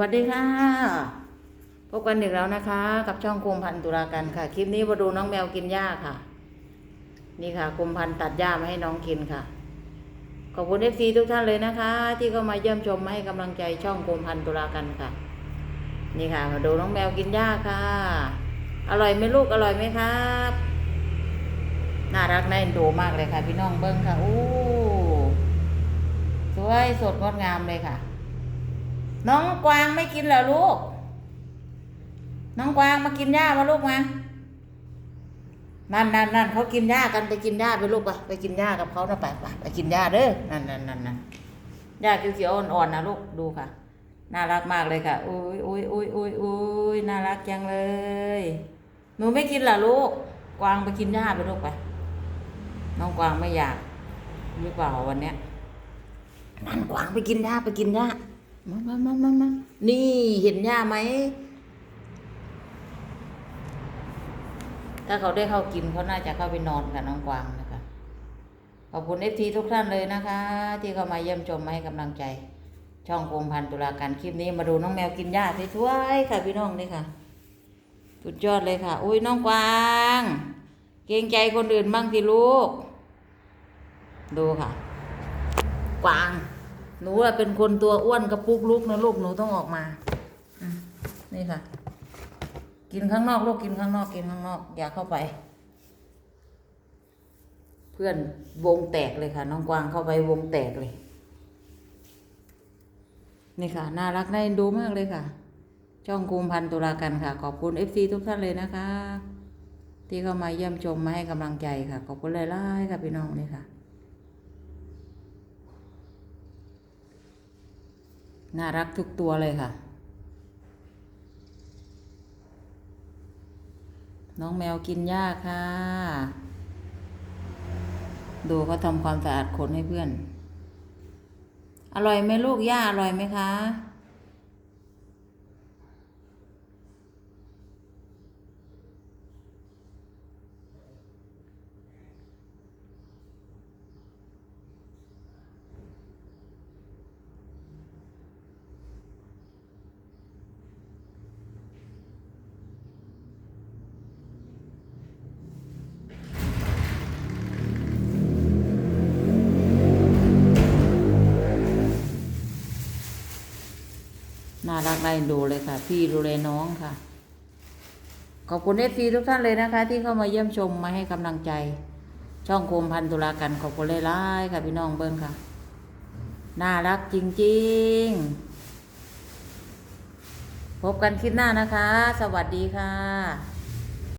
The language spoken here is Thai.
วัสดีค่ะ พบกันอีกแล้วนะคะ กับช่องกุมพันตุลากันค่ะ คลิปนี้มาดูน้องแมวกินหญ้าค่ะ นี่ค่ะกุมพันตัดหญ้ามาให้น้องกินค่ะ ขอบคุณเอฟซีทุกท่านเลยนะคะ ที่เข้ามาเยี่ยมชมมาให้กำลังใจช่องกุมพันตุลากันค่ะ นี่ค่ะ มาดูน้องแมวกินหญ้าค่ะ อร่อยไหมลูกอร่อยไหมครับน่ารักน่าเอ็นดูมากเลยค่ะ พี่น้องเบิ้งค่ะโอ้สวยสดงดงามเลยค่ะ น้องกวางไม่กินเหรอลูก น้องกวางมากินหญ้ามาลูกมานั่นนั่นนั่นเขากินหญ้ากันไปกินหญ้าไปลูกไปไปกินหญ้ากับเขานะไปไปไปกินหญ้าเด้อนั่นนั่นนั่นนั่นหญ้าเขียวๆอ่อนๆนะลูกดูค่ะ น่ารักมากเลยค่ะอุ้ยอุ้ยอุ้ยอุ้ยอุ้ยน่ารักจังเลย หนูไม่กินเหรอลูก กวางไปกินหญ้าไปลูกไป น้องกวางไม่อยากหรือเปล่าวันเนี้ยนั่นกวางไปกินหญ้าไปกินหญ้า มามามามามานี่เห็นหญ้าไหม ถ้าเขาได้เข้ากินเขาน่าจะเข้าไปนอนกับน้องกวางนะคะ ขอบคุณเอฟทีทุกท่านเลยนะคะ ที่เข้ามาเยี่ยมชมมาให้กำลังใจ ช่องโคมพันตุลาการคลิปนี้มาดูน้องแมวกินหญ้าสวยๆค่ะพี่น้องนี่ค่ะสุดยอดเลยค่ะ อุ้ยน้องกวาง เกรงใจคนอื่นบ้างสิลูก ดูค่ะ กวาง หนูอะเป็นคนตัวอ้วนกระปุกลุกนะลูกหนูต้องออกมาอนี่ค่ะ กินข้างนอกลูกกินข้างนอกกินข้างนอก อย่าเข้าไป เพื่อนวงแตกเลยค่ะ น้องกวางเข้าไปวงแตกเลย นี่ค่ะ น่ารักน่าเอ็นดูมากเลยค่ะ ช่องคุมพันตุลากันค่ะ ขอบคุณเอฟซีทุกท่านเลยนะคะ ที่เข้ามาเยี่ยมชมมาให้กำลังใจค่ะ ขอบคุณหลายๆค่ะพี่น้องนี่ค่ะ น่ารักทุกตัวเลยค่ะ น้องแมวกินหญ้าค่ะ ดูเขาทำความสะอาดขนให้เพื่อน อร่อยไหมลูกหญ้าอร่อยไหมคะ น่ารักน่าเอ็นดูเลยค่ะ พี่ดูแลน้องค่ะ ขอบคุณเอฟซีทุกท่านเลยนะคะ ที่เข้ามาเยี่ยมชมมาให้กำลังใจ ช่องโคมพันตุลากันขอบคุณเลายค่ะ พี่น้องเบิ้งค่ะ น่ารักจริง ๆ พบกันคลิปหน้านะคะ สวัสดีค่ะ